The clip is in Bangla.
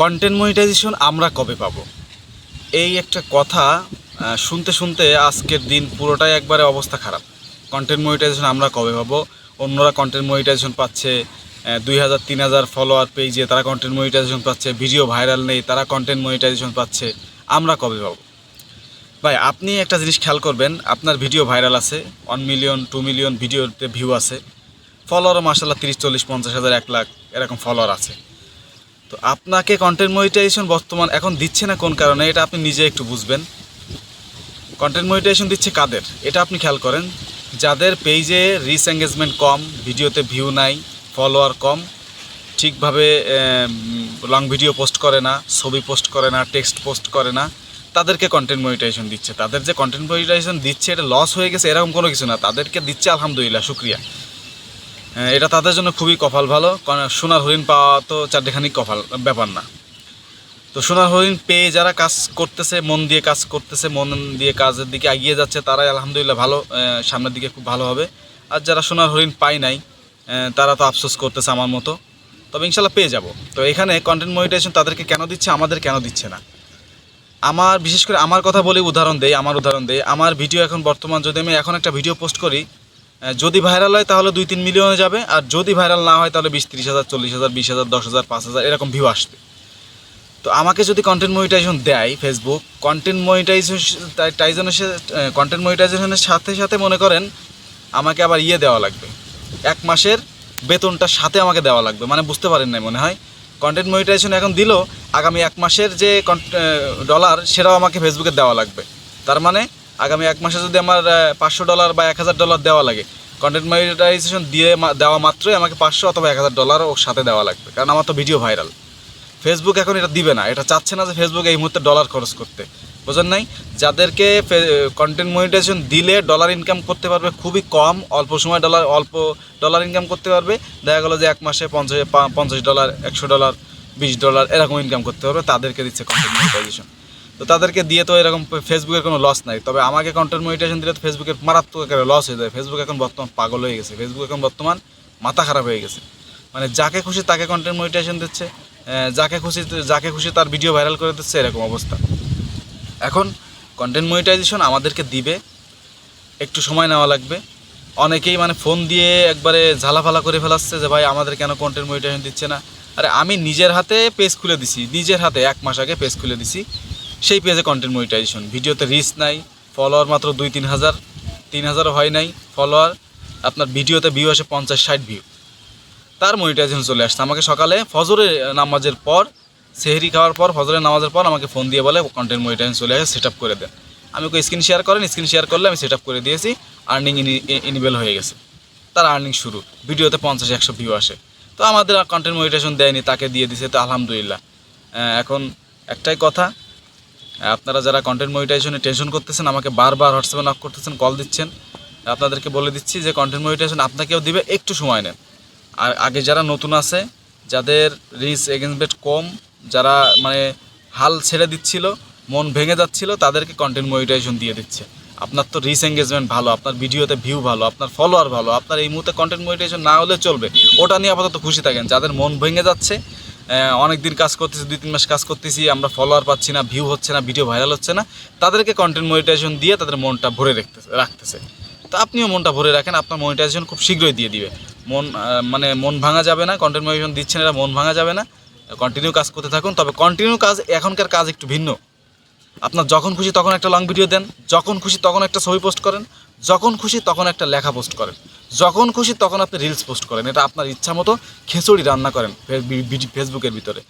কন্টেন্ট মনিটাইজেশন আমরা কবে পাবো? এই একটা কথা শুনতে শুনতে আজকের দিন পুরোটাই একবারে অবস্থা খারাপ। কন্টেন্ট মনিটাইজেশন আমরা কবে পাবো? অন্যরা কন্টেন্ট মনিটাইজেশন পাচ্ছে দুই হাজার, তিন হাজার ফলোয়ার পেজে তারা কন্টেন্ট মনিটাইজেশন পাচ্ছে ভিডিও ভাইরাল নেই, তারা কন্টেন্ট মনিটাইজেশন পাচ্ছে, আমরা কবে পাবো? ভাই, আপনি একটা জিনিস খেয়াল করবেন, আপনার ভিডিও ভাইরাল আছে ওয়ান মিলিয়ন টু মিলিয়ন ভিডিওতে ভিউ আছে। ফলোয়ারও মাসাল্লাহ তিরিশ, চল্লিশ, পঞ্চাশ হাজার, এক লাখ এরকম ফলোয়ার আছে। তো আপনাকে কন্টেন্ট মনিটাইজেশন বর্তমান এখন দিচ্ছে না কোন কারণে? এটা আপনি নিজে একটু বুঝবেন। কন্টেন্ট মনিটাইজেশন দিচ্ছে কাদের? এটা আপনি খেয়াল করেন। যাদের পেজে রিচ এঙ্গেজমেন্ট কম, ভিডিওতে ভিউ নাই ফলোয়ার কম, ঠিকভাবে লং ভিডিও পোস্ট করে না, ছবি পোস্ট করে না টেক্সট পোস্ট করে না, তাদেরকে কন্টেন্ট মনিটাইজেশন দিচ্ছে। তাদের যে কন্টেন্ট মনিটাইজেশন দিচ্ছে, এটা লস হয়ে গেছে, এরকম কোনো কিছু না। তাদেরকে দিচ্ছে, আলহামদুলিল্লাহ, শুক্রিয়া। এটা তাদের জন্য খুবই কপাল ভালো, কারণ সোনার হরিণ পাওয়া তো চারটেখানি কপাল, ব্যাপার না। তো সোনার হরিণ পেয়ে যারা কাজ করতেছে, মন দিয়ে কাজ করতেছে, মন দিয়ে কাজের দিকে এগিয়ে যাচ্ছে, তারাই আলহামদুলিল্লাহ ভালো সামনের দিকে খুব ভালো হবে। আর যারা সোনার হরিণ পায় নাই তারা তো আফসোস করতেছে আমার মতো। তবে ইনশাল্লাহ পেয়ে যাব। তো এখানে কন্টেন্ট মনিটাইজেশন তাদেরকে কেন দিচ্ছে, আমাদের কেন দিচ্ছে না? আমার, বিশেষ করে আমার কথা বলি, উদাহরণ দেই, আমার উদাহরণ দেই। আমার ভিডিও এখন বর্তমান, যদি আমি এখন একটা ভিডিও পোস্ট করি যদি ভাইরাল হয় তাহলে দুই তিন মিলিয়নে যাবে, আর যদি ভাইরাল না হয় তাহলে বিশ, তিরিশ হাজার, চল্লিশ হাজার, বিশ হাজার, দশ হাজার, পাঁচ হাজার, এরকম ভিউ আসবে। তো আমাকে যদি কন্টেন্ট মনিটাইজেশন দেয় ফেসবুক কন্টেন্ট মনিটাইজেশনের কন্টেন্ট মনিটাইজেশনের সাথে সাথে মনে করেন আমাকে আবার ইয়ে দেওয়া লাগবে। এক মাসের বেতনটার সাথে আমাকে দেওয়া লাগবে মানে বুঝতে পারেন নাই মনে হয়। কন্টেন্ট মনিটাইজেশন এখন দিল, আগামী এক মাসের যে ডলার সেটাও আমাকে ফেসবুকে দেওয়া লাগবে। তার মানে আগামী এক মাসে যদি আমার পাঁচশো ডলার বা এক হাজার ডলার দেওয়া লাগে কন্টেন্ট মনিটাইজেশন দিয়ে দেওয়া মাত্রই আমাকে পাঁচশো অথবা এক হাজার ডলার ওর সাথে দেওয়া লাগবে। কারণ আমার তো ভিডিও ভাইরাল ফেসবুক এখন এটা দিবে না, এটা চাচ্ছে না যে ফেসবুক এই মুহূর্তে ডলার খরচ করতে। বোঝেন নাই? যাদেরকে কন্টেন্ট মনিটাইজেশন দিলে ডলার ইনকাম করতে পারবে খুবই কম, অল্প সময় ডলার অল্প ডলার ইনকাম করতে পারবে। দেখা গেলো যে এক মাসে পঞ্চাশ পঞ্চাশ ডলার একশো ডলার বিশ ডলার এরকম ইনকাম করতে পারবে, তাদেরকে দিচ্ছে কন্টেন্ট মনিটাইজেশন তো তাদেরকে দিয়ে তো এরকম ফেসবুকের কোনো লস নাই। তবে আমাকে কন্টেন্ট মনিটাইজেশন দিলে তো ফেসবুকের মারাত্মক আকারে লস হয়ে যায়। ফেসবুক এখন বর্তমান পাগল হয়ে গেছে। ফেসবুক এখন বর্তমান মাথা খারাপ হয়ে গেছে। মানে যাকে খুশি তাকে কন্টেন্ট মনিটাইজেশন দিচ্ছে যাকে খুশি যাকে খুশি তার ভিডিও ভাইরাল করে দিচ্ছে, এরকম অবস্থা। এখন কন্টেন্ট মনিটাইজেশন আমাদেরকে দিবে, একটু সময় নেওয়া লাগবে। অনেকেই মানে ফোন দিয়ে একবারে ঝালাফালা করে ফেলাচ্ছে যে, ভাই, আমাদের কেন কন্টেন্ট মনিটাইজেশন দিচ্ছে না? আরে আমি নিজের হাতে পেজ খুলে দিছি, নিজের হাতে, এক মাস আগে পেজ খুলে দিছি। সেই পেজে কন্টেন্ট মনিটাইজেশন ভিডিওতে রিচ নাই ফলোয়ার মাত্র দুই তিন হাজার, তিন হাজারও হয় নাই। ফলোয়ার আপনার ভিডিওতে ভিউ আসে পঞ্চাশ, ষাট ভিউ তার মনিটাইজেশন চলে আসছে। আমাকে সকালে ফজরের নামাজের পর, সেহরি খাওয়ার পর, ফজরের নামাজের পর আমাকে ফোন দিয়ে বলে কন্টেন্ট মনিটাইজেশন চলে আসে সেট করে দেন। আমি ওকে স্ক্রিন শেয়ার করেন স্ক্রিন শেয়ার করলে আমি সেট করে দিয়েছি আর্নিং ইনিবেল হয়ে গেছে। তার আর্নিং শুরু। ভিডিওতে পঞ্চাশ, একশো ভিউ আসে। তো আমাদের কন্টেন্ট মনিটাইজেশন দেয়নি, তাকে দিয়ে দিছে, তো আলহামদুলিল্লাহ। এখন একটাই কথা আপনারা যারা কন্টেন্ট মনিটাইজেশনে টেনশন করতেছেন, আমাকে বারবার হোয়াটসঅ্যাপে নক করতেছেন কল দিচ্ছেন, আপনাদেরকে বলে দিচ্ছি যে কন্টেন্ট মনিটাইজেশন আপনাকেও দিবে, একটু সময় নেন। আর আগে যারা নতুন আছে, যাদের রিচ এগেনস্টমেন্ট কম, যারা মানে হাল ছেড়ে দিচ্ছিল, মন ভেঙে যাচ্ছিল, তাদেরকে কন্টেন্ট মনিটাইজেশন দিয়ে দিচ্ছে। আপনার তো রিচ এঙ্গেজমেন্ট ভালো, আপনার ভিডিওতে ভিউ ভালো, আপনার ফলোয়ার ভালো, আপনার এই মুহূর্তে কন্টেন্ট মনিটাইজেশন না হলে চলবে, ওটা নিয়ে আপাতত খুশি থাকেন। যাদের মন ভেঙে যাচ্ছে অনেক দিন কাজ করতেছি, দুই তিন মাস কাজ করতেছি, আমরা ফলোয়ার পাচ্ছি না ভিউ হচ্ছে না ভিডিও ভাইরাল হচ্ছে না। তাদেরকে কন্টেন্ট মনিটাইজেশন দিয়ে তাদের মনটা ভরে রাখতেছে রাখতেছে। তো আপনিও মনটা ভরে রাখেন, আপনার মনিটাইজেশন খুব শীঘ্রই দিয়ে দিবে। মন মানে মন ভাঙা যাবে না কন্টেন্ট মনিটাইজেশন দিচ্ছেন এরা, মন ভাঙা যাবে না। কন্টিনিউ কাজ করতে থাকুন, তবে কন্টিনিউ কাজ, এখনকার কাজ একটু ভিন্ন। আপনার যখন খুশি তখন একটা লং ভিডিও দেন, যখন খুশি তখন একটা ছবি পোস্ট করেন, যখন খুশি তখন একটা লেখা পোস্ট করেন। যখন খুশি তখন আপনি রিলস পোস্ট করেন। এটা আপনার ইচ্ছা মতো খিচুড়ি রান্না করেন ফেসবুকের ভিতরে।